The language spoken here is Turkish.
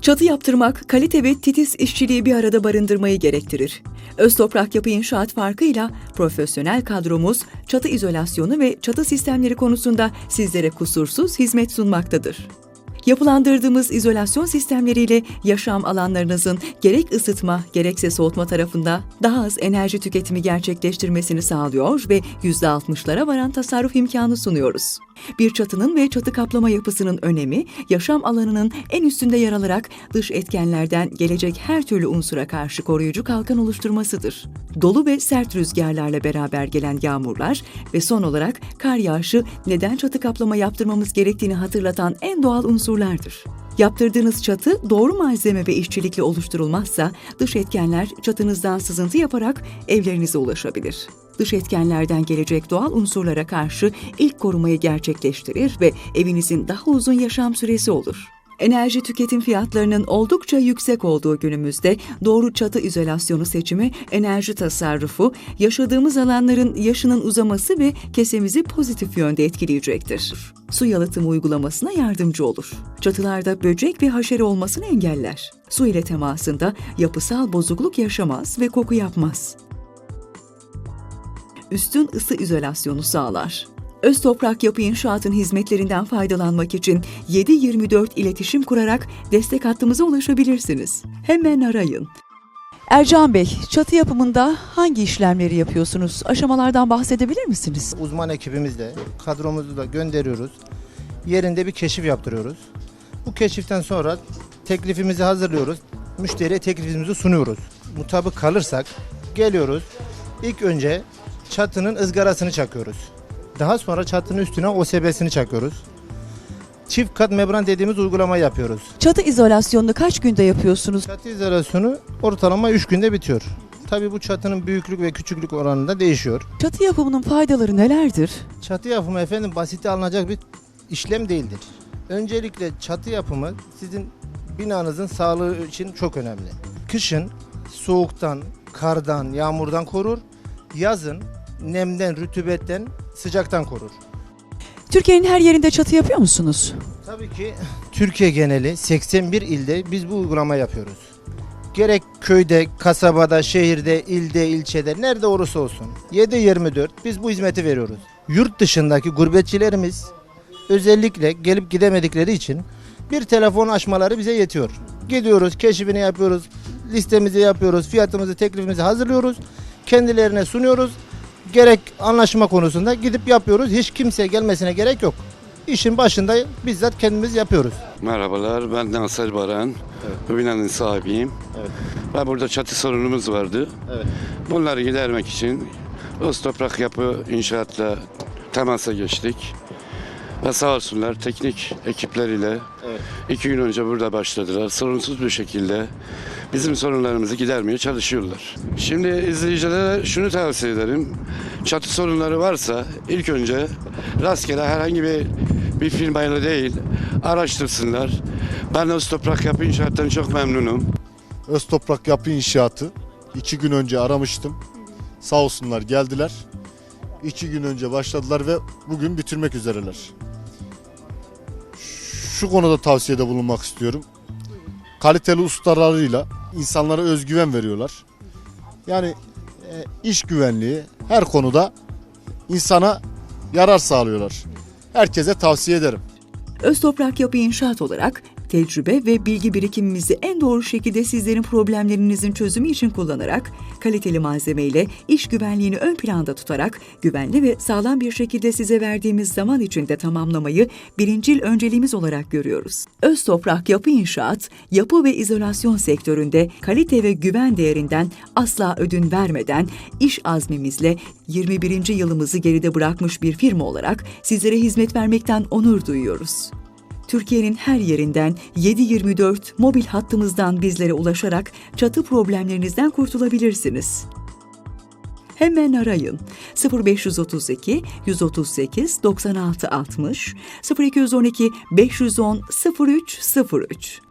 Çatı yaptırmak, kalite ve titiz işçiliği bir arada barındırmayı gerektirir. Öz Toprak Yapı İnşaat farkıyla profesyonel kadromuz çatı izolasyonu ve çatı sistemleri konusunda sizlere kusursuz hizmet sunmaktadır. Yapılandırdığımız izolasyon sistemleriyle yaşam alanlarınızın gerek ısıtma gerekse soğutma tarafında daha az enerji tüketimi gerçekleştirmesini sağlıyor ve %60'lara varan tasarruf imkanı sunuyoruz. Bir çatının ve çatı kaplama yapısının önemi, yaşam alanının en üstünde yer alarak dış etkenlerden gelecek her türlü unsura karşı koruyucu kalkan oluşturmasıdır. Dolu ve sert rüzgarlarla beraber gelen yağmurlar ve son olarak kar yağışı neden çatı kaplama yaptırmamız gerektiğini hatırlatan en doğal unsurlardır. Yaptırdığınız çatı doğru malzeme ve işçilikle oluşturulmazsa dış etkenler çatınızdan sızıntı yaparak evlerinize ulaşabilir. Dış etkenlerden gelecek doğal unsurlara karşı ilk korumayı gerçekleştirir ve evinizin daha uzun yaşam süresi olur. Enerji tüketim fiyatlarının oldukça yüksek olduğu günümüzde doğru çatı izolasyonu seçimi, enerji tasarrufu, yaşadığımız alanların yaşının uzaması ve kesemizi pozitif yönde etkileyecektir. Su yalıtımı uygulamasına yardımcı olur. Çatılarda böcek ve haşere olmasını engeller. Su ile temasında yapısal bozukluk yaşamaz ve koku yapmaz üstün ısı izolasyonu sağlar. Öz Toprak Yapı İnşaat'ın hizmetlerinden faydalanmak için 7-24 iletişim kurarak destek hattımıza ulaşabilirsiniz. Hemen arayın. Ercan Bey, çatı yapımında hangi işlemleri yapıyorsunuz? Aşamalardan bahsedebilir misiniz? Uzman ekibimizle kadromuzu da gönderiyoruz. Yerinde bir keşif yaptırıyoruz. Bu keşiften sonra teklifimizi hazırlıyoruz. Müşteriye teklifimizi sunuyoruz. Mutabık kalırsak geliyoruz. İlk önce çatının ızgarasını çakıyoruz. Daha sonra çatının üstüne OSB'sini çakıyoruz. Çift kat membran dediğimiz uygulama yapıyoruz. Çatı izolasyonunu kaç günde yapıyorsunuz? Çatı izolasyonu ortalama 3 günde bitiyor. Tabii bu çatının büyüklük ve küçüklük oranında değişiyor. Çatı yapımının faydaları nelerdir? Çatı yapımı efendim basite alınacak bir işlem değildir. Öncelikle çatı yapımı sizin binanızın sağlığı için çok önemli. Kışın soğuktan, kardan, yağmurdan korur. Yazın nemden, rütübetten, sıcaktan korur. Türkiye'nin her yerinde çatı yapıyor musunuz? Tabii ki Türkiye geneli 81 ilde biz bu uygulama yapıyoruz. Gerek köyde, kasabada, şehirde, ilde, ilçede nerede olursa olsun 7-24 biz bu hizmeti veriyoruz. Yurt dışındaki gurbetçilerimiz özellikle gelip gidemedikleri için bir telefon açmaları bize yetiyor. Gidiyoruz, keşfini yapıyoruz, listemizi yapıyoruz, fiyatımızı, teklifimizi hazırlıyoruz. Kendilerine sunuyoruz. Gerek anlaşma konusunda gidip yapıyoruz. Hiç kimseye gelmesine gerek yok. İşin başında bizzat kendimiz yapıyoruz. Merhabalar, ben Nasır Baran. Bu binanın sahibiyim. Evet. Ve burada çatı sorunumuz vardı. Evet. Bunları gidermek için Öz Toprak Yapı İnşaat'la temasa geçtik. Ve sağ olsunlar teknik ekipleriyle Evet. iki gün önce burada başladılar. Sorunsuz bir şekilde bizim sorunlarımızı gidermeye çalışıyorlar. Şimdi izleyicilere şunu tavsiye ederim. Çatı sorunları varsa ilk önce rastgele herhangi bir bir firmayla değil araştırsınlar. Ben Öz Toprak Yapı İnşaat'tan çok memnunum. Öz Toprak Yapı İnşaatı. iki gün önce aramıştım. Sağ olsunlar geldiler. İki gün önce başladılar ve bugün bitirmek üzereler. Şu konuda tavsiyede bulunmak istiyorum. Kaliteli ustalarıyla insanlara özgüven veriyorlar. Yani e, iş güvenliği her konuda insana yarar sağlıyorlar. Herkese tavsiye ederim. Öz Toprak Yapı İnşaat olarak tecrübe ve bilgi birikimimizi en doğru şekilde sizlerin problemlerinizin çözümü için kullanarak, kaliteli malzeme ile iş güvenliğini ön planda tutarak, güvenli ve sağlam bir şekilde size verdiğimiz zaman içinde tamamlamayı birincil önceliğimiz olarak görüyoruz. Öz Toprak Yapı İnşaat, yapı ve izolasyon sektöründe kalite ve güven değerinden asla ödün vermeden, iş azmimizle 21. yılımızı geride bırakmış bir firma olarak sizlere hizmet vermekten onur duyuyoruz. Türkiye'nin her yerinden 7/24 mobil hattımızdan bizlere ulaşarak çatı problemlerinizden kurtulabilirsiniz. Hemen arayın. 0532 138 96 60 0212 510 0303